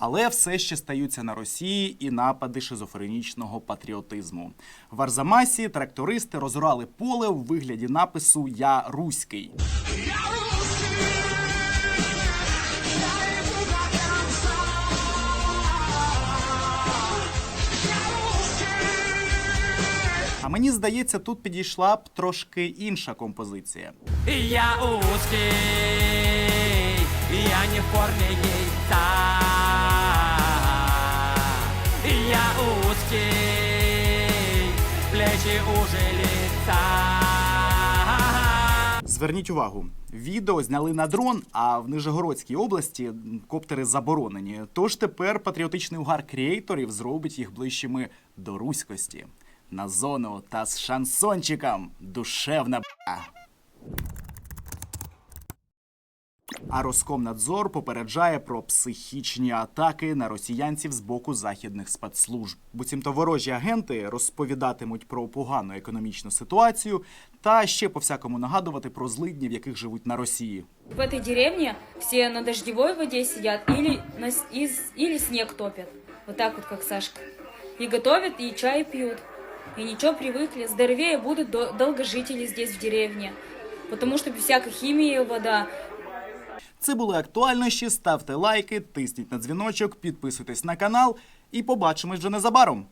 Але все ще стаються на Росії і напади шизофренічного патріотизму. В Арзамасі трактористи розорали поле у вигляді напису Я руський. А мені здається, тут підійшла б трошки інша композиція. Я узкий, я не в форме яйца. Узкий, плечи уже лица. Зверніть увагу, відео зняли на дрон, а в Нижегородській області коптери заборонені. Тож тепер патріотичний угар креаторів зробить їх ближчими до руськості. На зону та з шансончиком душевна б***а. А Роскомнадзор попереджає про психічні атаки на росіянців з боку західних спецслужб. Буцімто ворожі агенти розповідатимуть про погану економічну ситуацію та ще по всякому нагадувати про злидні, в яких живуть на Росії. В этой деревне все на дождевой воде сидят или, на, из, или снег топят. Вот так вот, как Сашка. И готовят, и чай пьют. И ничего, привыкли. Здоровее будут долгожители здесь в деревне. Потому что без всякой химии вода. Це були актуальнощі. Ставте лайки, тисніть на дзвіночок, підписуйтесь на канал і побачимось вже незабаром.